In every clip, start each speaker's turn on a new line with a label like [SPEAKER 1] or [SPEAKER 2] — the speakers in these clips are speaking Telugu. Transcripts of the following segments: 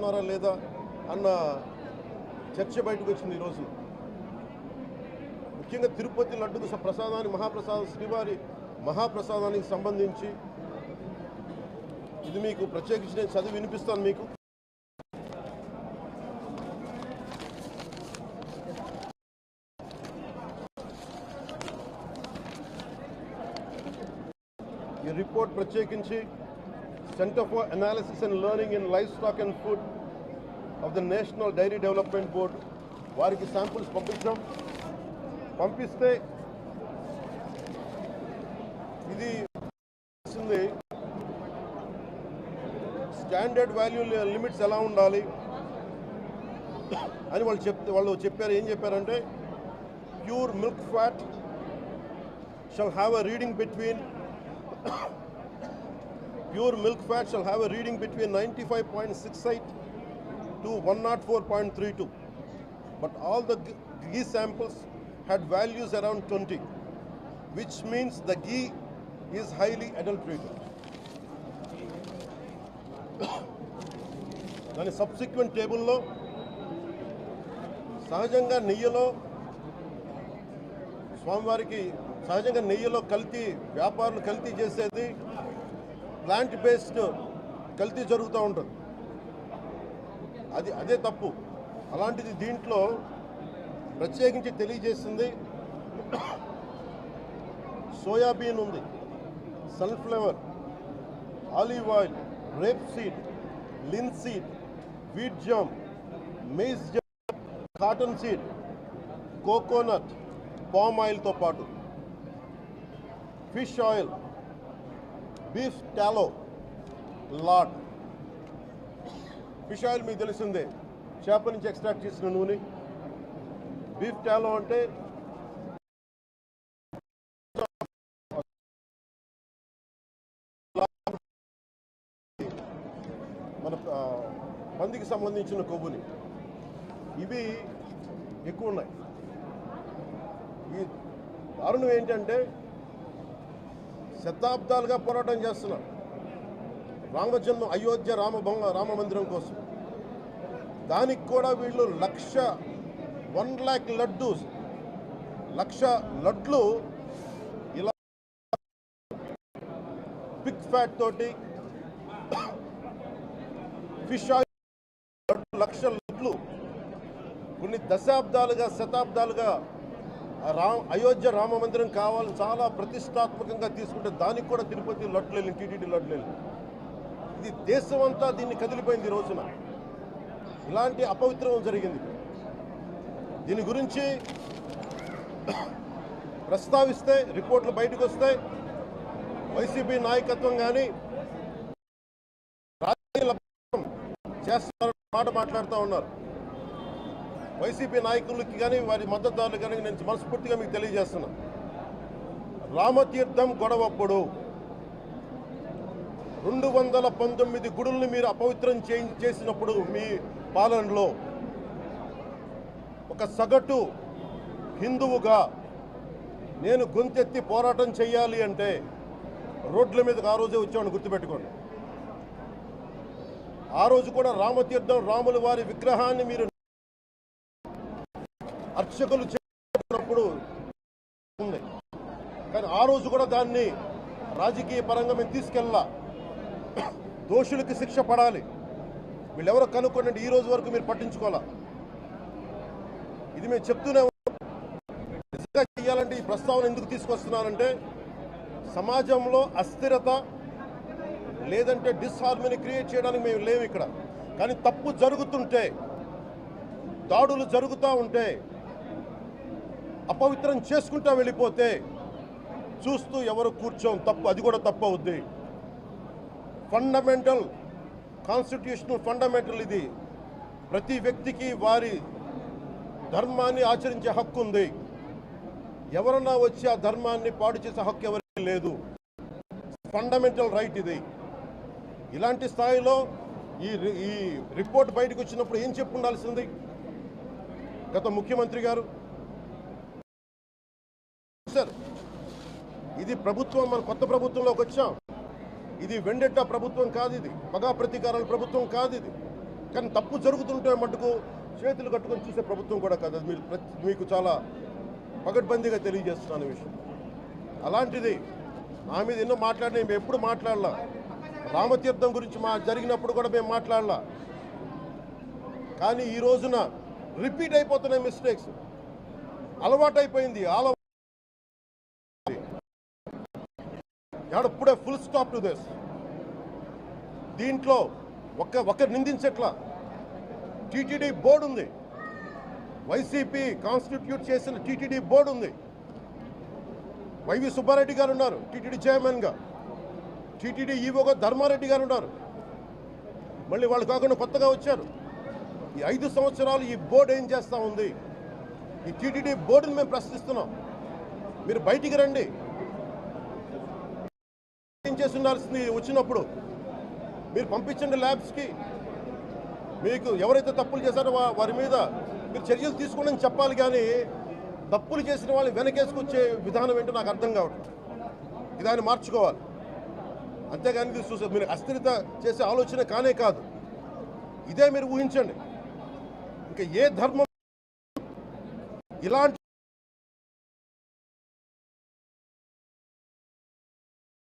[SPEAKER 1] చేస్తున్నారా లేదా అన్న చర్చ బయటకు వచ్చింది ఈరోజు. ముఖ్యంగా తిరుపతి లడ్డుకు ప్రసాదాన్ని ప్రసాదానికి మహాప్రసాదం శ్రీవారి మహాప్రసాదానికి సంబంధించి ఇది మీకు ప్రత్యేకించి నేను చదివి వినిపిస్తాను మీకు. ఈ రిపోర్ట్ ప్రత్యేకించి Centre for Analysis and Learning in Livestock and Food of the National Dairy Development Board వారికి శాంపుల్స్ పంపించాం. పంపిస్తే ఇది ఇస్తుంది స్టాండర్డ్ వాల్యూ లిమిట్స్ ఎలా ఉండాలి? అని వాళ్ళు చెప్తే వాళ్ళు చెప్పారు. ఏం చెప్పారంటే pure milk fat shall have a reading between pure milk fat shall have a reading between 95.68 to 104.32 but all the ghee samples had values around 20 which means the ghee is highly adulterated దాని సబ్సిక్వెంట్ టేబుల్లో సహజంగా నెయ్యిలో స్వామివారికి సహజంగా నెయ్యిలో కల్తీ వ్యాపారులు కల్తీ చేసేది ప్లాంట్ బేస్డ్ కల్తీ జరుగుతూ ఉంటుంది. అది అదే తప్పు. అలాంటిది దీంట్లో ప్రత్యేకించి తెలియజేసింది సోయాబీన్ ఉంది sunflower olive oil rapeseed linseed wheat germ maize germ cottonseed coconut palm ఆయిల్తో పాటు. Fish oil beef tallow lard. Fish oil మీకు తెలిసిందే. చేప నుంచి ఎక్స్ట్రాక్ట్ చేసిన నూనె. బీఫ్ టాలో అంటే మన పందికి సంబంధించిన కొవ్వుని. ఇవి ఎక్కువ ఉన్నాయి. ఈ దారుణం ఏంటంటే శతాబ్దాలుగా పోరాటం చేస్తున్నారు. రామజన్మ అయోధ్య రామభంగ రామ మందిరం కోసం. దానికి కూడా వీళ్ళు లక్ష వన్ ల్యాక్ లడ్డు లక్ష లడ్లు ఇలా పిక్ ఫ్యాట్ తోటి ఫిష్ ఆయిల్ లడ్డు లక్ష లడ్లు. కొన్ని దశాబ్దాలుగా శతాబ్దాలుగా రామ్ అయోధ్య రామ మందిరం కావాలని చాలా ప్రతిష్టాత్మకంగా తీసుకుంటే దానికి కూడా తిరుపతి లడ్లు టీటీడీ లడ్లు ఇది దేశం అంతా దీన్ని కదిలిపోయింది ఈ రోజున. ఇలాంటి అపవిత్రం జరిగింది దీని గురించి ప్రస్తావిస్తే రిపోర్ట్లు బయటకు వస్తే వైసీపీ నాయకత్వం కానీ రాజకీయ చేస్తారని మాట మాట్లాడుతూ ఉన్నారు. వైసీపీ నాయకులకి కానీ వారి మద్దతుదారులు కానీ నేను మనస్ఫూర్తిగా మీకు తెలియజేస్తున్నా. రామతీర్థం గొడవప్పుడు రెండు వందల పంతొమ్మిది గుడుల్ని మీరు అపవిత్రం చే- చేసినప్పుడు మీ పాలనలో ఒక సగటు హిందువుగా నేను గొంతెత్తి పోరాటం చేయాలి అంటే రోడ్ల మీదకి ఆ రోజే వచ్చామని గుర్తుపెట్టుకోండి. ఆ రోజు కూడా రామతీర్థం రాముల వారి విగ్రహాన్ని మీరు అర్చకులు చేసినప్పుడు ఉంది. కానీ ఆ రోజు కూడా దాన్ని రాజకీయ పరంగా మేము తీసుకెళ్ళా దోషులకి శిక్ష పడాలి. వీళ్ళెవరో కనుక్కోండి ఈ రోజు వరకు మీరు పట్టించుకోవాలా? ఇది మేము చెప్తూనే నిజంగా చేయాలంటే ఈ ప్రస్తావన ఎందుకు తీసుకొస్తున్నారంటే సమాజంలో అస్థిరత లేదంటే డిస్హార్మని క్రియేట్ చేయడానికి మేము లేవు ఇక్కడ. కానీ తప్పు జరుగుతుంటే దాడులు జరుగుతూ ఉంటే అపవిత్రం చేసుకుంటా వెళ్ళిపోతే చూస్తూ ఎవరు కూర్చోం తప్పు అది కూడా తప్పు అవుద్ది. ఫండమెంటల్ కాన్స్టిట్యూషనల్ ఫండమెంటల్ ఇది. ప్రతి వ్యక్తికి వారి ధర్మాన్ని ఆచరించే హక్కు ఉంది. ఎవరన్నా వచ్చి ఆ ధర్మాన్ని పాడు చేసే హక్కు ఎవరికి లేదు. ఫండమెంటల్ రైట్ ఇది. ఇలాంటి స్థాయిలో ఈ ఈ రిపోర్ట్ బయటకు వచ్చినప్పుడు ఏం చెప్పు ఉండాల్సింది గత ముఖ్యమంత్రి గారు సార్ ఇది ప్రభుత్వం మన కొత్త ప్రభుత్వంలోకి వచ్చాం. ఇది వెండెట్ట ప్రభుత్వం కాదు ఇది. మగా ప్రతీకారాల ప్రభుత్వం కాదు ఇది. కానీ తప్పు జరుగుతుంటే మటుకు చేతులు కట్టుకొని చూసే ప్రభుత్వం కూడా కాదు. మీరు మీకు చాలా పగడ్బందీగా తెలియజేస్తున్నాను విషయం. అలాంటిది నా మీద ఎన్నో మాట్లాడిన మేము ఎప్పుడు మాట్లాడలా. రామతీర్థం గురించి మా జరిగినప్పుడు కూడా మేము మాట్లాడలా. కానీ ఈ రోజున రిపీట్ అయిపోతున్నాయి మిస్టేక్స్. అలవాటైపోయింది. ఆల ఇప్పుడే ఫుల్ స్టాప్ టు దిస్. దీంట్లో ఒక్క ఒక్కరు నిందించట్లా టీటీడీ బోర్డు ఉంది. వైసీపీ కాన్స్టిట్యూట్ చేసిన టీటీడీ బోర్డు ఉంది. వైవి సుబ్బారెడ్డి గారు ఉన్నారు టీటీడీ చైర్మన్గా. టీటీడీ ఈవోగా ధర్మారెడ్డి గారు ఉన్నారు. మళ్ళీ వాళ్ళు కాకుండా కొత్తగా వచ్చారు. ఈ ఐదు సంవత్సరాలు ఈ బోర్డు ఏం చేస్తూ ఉంది? ఈ టీటీడీ బోర్డుని మేము ప్రశ్నిస్తున్నాం. మీరు బయటికి రండి. చేసి ఉండాల్సింది వచ్చినప్పుడు మీరు పంపించండి ల్యాబ్స్కి. మీకు ఎవరైతే తప్పులు చేశారో వారి మీద మీరు చర్యలు తీసుకోండి చెప్పాలి కానీ తప్పులు చేసిన వాళ్ళని వెనకేసుకొచ్చే విధానం ఏంటో నాకు అర్థం కావట్లేదు. ఇదాన్ని మార్చుకోవాలి. అంతేగాని ఇది చూసే మీరు అస్థిరత చేసే ఆలోచన కానే కాదు. ఇదే మీరు ఊహించండి. ఇంకా ఏ ధర్మం ఇలాంటి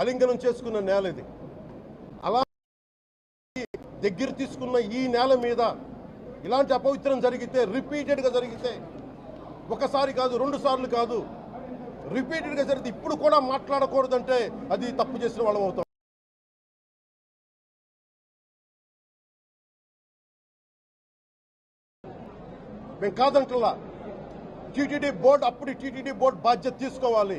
[SPEAKER 1] అలింగనం చేసుకున్న నేల ఇది. అలా దగ్గర తీసుకున్న ఈ నేల మీద ఇలాంటి అపవిత్రం జరిగితే రిపీటెడ్గా జరిగితే ఒకసారి కాదు రెండు సార్లు కాదు రిపీటెడ్గా జరిగితే ఇప్పుడు కూడా మాట్లాడకూడదంటే అది తప్పు చేసిన వాళ్ళం అవుతాం. మేము కాదంటలా టీటీడీ బోర్డు అప్పుడు టీటీడీ బోర్డు బాధ్యత తీసుకోవాలి.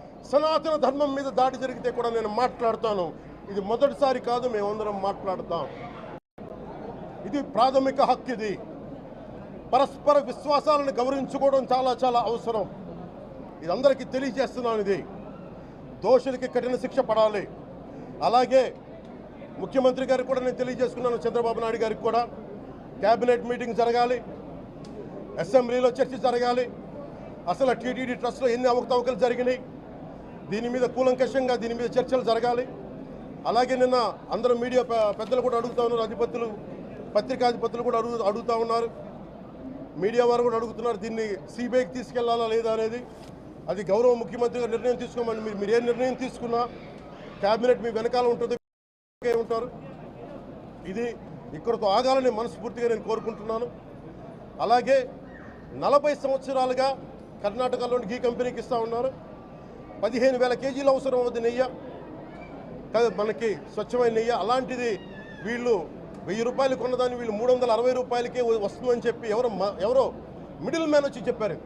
[SPEAKER 1] సనాతన ధర్మం మీద దాడి జరిగితే కూడా నేను మాట్లాడతాను. ఇది మొదటిసారి కాదు మేమందరం మాట్లాడతాం. ఇది ప్రాథమిక హక్కు ఇది. పరస్పర విశ్వాసాలను గౌరవించుకోవడం చాలా చాలా అవసరం. ఇది అందరికీ తెలియజేస్తున్నాను ఇది. దోషులకి కఠిన శిక్ష పడాలి. అలాగే ముఖ్యమంత్రి గారికి కూడా నేను తెలియజేసుకున్నాను చంద్రబాబు నాయుడు గారికి కూడా. క్యాబినెట్ మీటింగ్ జరగాలి. అసెంబ్లీలో చర్చ జరగాలి. అసలు టీటీడీ ట్రస్ట్లో ఎన్ని అవకతవకలు జరిగినాయి? దీని మీద కూలంకషంగా దీని మీద చర్చలు జరగాలి. అలాగే నిన్న అందరూ మీడియా పెద్దలు కూడా అడుగుతా ఉన్నారు అధిపతులు పత్రికాధిపతులు కూడా అడుగు అడుగుతూ ఉన్నారు. మీడియా వారు కూడా అడుగుతున్నారు దీన్ని సిబిఐకి తీసుకెళ్ళాలా లేదా అనేది. అది గౌరవ ముఖ్యమంత్రి గారు నిర్ణయం తీసుకోమని మీరు మీరు ఏ నిర్ణయం తీసుకున్నా క్యాబినెట్ మీ వెనకాల ఉంటుంది ఉంటారు. ఇది ఇక్కడతో ఆగాలని మనస్ఫూర్తిగా నేను కోరుకుంటున్నాను. అలాగే నలభై సంవత్సరాలుగా కర్ణాటకలోని గీ కంపెనీకి ఇస్తూ ఉన్నారు. పదిహేను వేల కేజీలు అవసరం అవుతుంది నెయ్యి. మనకి స్వచ్ఛమైన నెయ్యి. అలాంటిది వీళ్ళు వెయ్యి రూపాయలు కొన్నదాన్ని వీళ్ళు మూడు వందల అరవై రూపాయలకే వస్తుందని చెప్పి ఎవరో ఎవరో మిడిల్ మ్యాన్ వచ్చి చెప్పారు.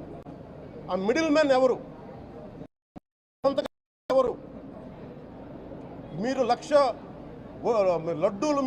[SPEAKER 1] ఆ మిడిల్ మ్యాన్ ఎవరు? ఎవరు? మీరు లక్ష లడ్డూలు